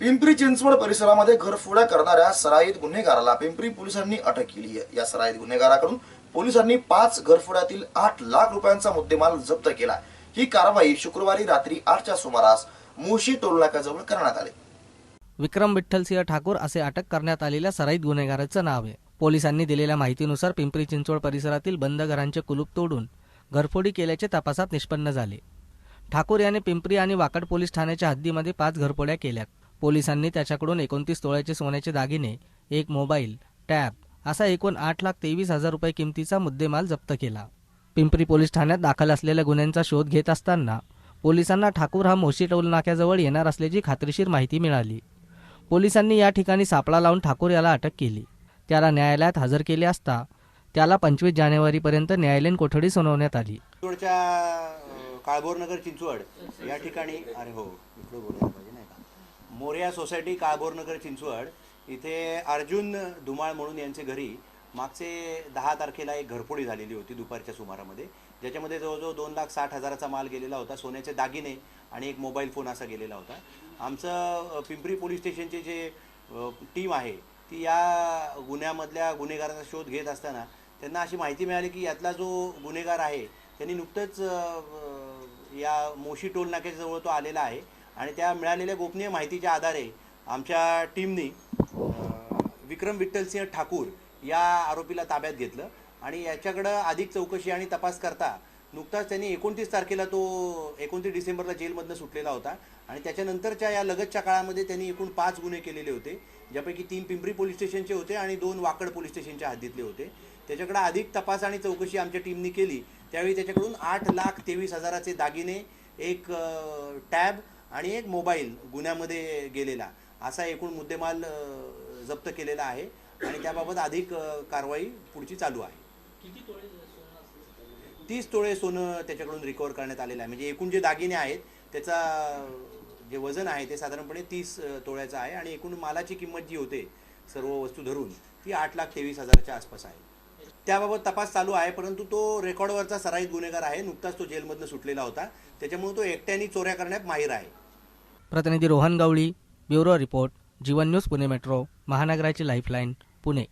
पिंपरी चिंचवड परिसरामध्ये घरफोड्या करणाऱ्या सराईत गुन्हेगाराला पिंपरी पोलिसांनी अटक केली आहे. या सराईत गुन्हेगाराकडून पोलिसांनी पाच घरफोड्यातील आठ लाख रुपयांचा मुद्देमाल जप्त केला ही कारवाई शुक्रवारी रात्री आठच्या सुमारास मोशी टोलनाक्याजवळ करण्यात आली. विक्रम विठ्ठलसिंह ठाकूर असे अटक करण्यात आलेल्या सराईत गुन्हेगाराचं नाव आहे. पोलिसांनी दिलेल्या माहितीनुसार पिंपरी चिंचवड परिसरातील बंद घरांचे कुलूप तोडून घरफोडी केल्याचे तपासात निष्पन्न झाले. ठाकूर याने पिंपरी आणि वाकड पोलीस ठाण्याच्या हद्दीमध्ये पाच घरफोड्या केल्यात. पोलिसांनी त्याच्याकडून एकोणतीस तोळ्याचे सोन्याचे दागिने एक मोबाईल टॅब असा एकूण आठ लाख तेवीस हजार रुपये किमतीचा मुद्देमाल जप्त केला. पिंपरी पोलीस ठाण्यात दाखल असलेल्या गुन्ह्यांचा शोध घेत असताना पोलिसांना ठाकूर हा मोशी टोल नाक्याजवळ येणार असल्याची खात्रीशीर माहिती मिळाली. पोलिसांनी या ठिकाणी सापळा लावून ठाकूर याला अटक केली. त्याला न्यायालयात हजर केले असता त्याला पंचवीस जानेवारीपर्यंत न्यायालयीन कोठडी सुनावण्यात आली. काळभोरनगर चिंचवड या ठिकाणी अरे हो मोर्या सोसायटी काळभोर नगर चिंचवड इथे अर्जुन धुमाळ म्हणून यांचे घरी मागचे दहा तारखेला एक घरफोडी झालेली होती दुपारच्या सुमारामध्ये ज्याच्यामध्ये जवळजवळ दोन लाख साठ हजाराचा माल गेलेला होता सोन्याचे दागिने आणि एक मोबाईल फोन असा गेलेला होता. आमचं पिंपरी पोलीस स्टेशनचे जे टीम आहे ती या गुन्ह्यामधल्या गुन्हेगाराचा शोध घेत असताना त्यांना अशी माहिती मिळाली की यातला जो गुन्हेगार आहे त्यांनी नुकतंच या मोशी टोल नाक्याच्या जवळ तो आलेला आहे. आणि त्या मिळालेल्या गोपनीय माहितीच्या आधारे आमच्या टीमनी विक्रम विठ्ठलसिंह ठाकूर या आरोपीला ताब्यात घेतलं आणि याच्याकडं अधिक चौकशी आणि तपास करता नुकताच त्यांनी एकोणतीस तारखेला तो एकोणतीस डिसेंबरला जेलमधनं सुटलेला होता आणि त्याच्यानंतरच्या या लगतच्या काळामध्ये त्यांनी एकूण पाच गुन्हे केलेले होते ज्यापैकी तीन पिंपरी पोलीस स्टेशनचे होते आणि दोन वाकड पोलीस स्टेशनच्या हद्दीतले होते. त्याच्याकडे अधिक तपास आणि चौकशी आमच्या टीमनी केली. त्यावेळी त्याच्याकडून आठ लाख तेवीस हजाराचे दागिने एक टॅब आणि एक मोबाईल गुन्ह्यामध्ये गेलेला. असा एकूण मुद्देमाल जप्त केलेला आहे आणि त्याबाबत अधिक कारवाई पुढची चालू आहे. तीस तोळे सोनं त्याच्याकडून रिकवर करण्यात आलेलं आहे. म्हणजे एकूण जे दागिने आहेत त्याचा जे वजन आहे ते साधारणपणे तीस तोळ्याचं आहे आणि एकूण मालाची किंमत जी होते सर्व वस्तू धरून ती आठ लाख तेवीस हजाराच्या आसपास आहे. त्याबाबत तपास चालू आहे परंतु तो रेकॉर्डवरचा सराईत गुन्हेगार आहे. नुकताच तो जेलमधनं सुटलेला होता. त्याच्यामुळे तो एकट्याने चोऱ्या करण्यात माहीर आहे. प्रतिनिधी Rohan Gawali bureau report Jeevan news Pune metro महानगराची lifeline Pune.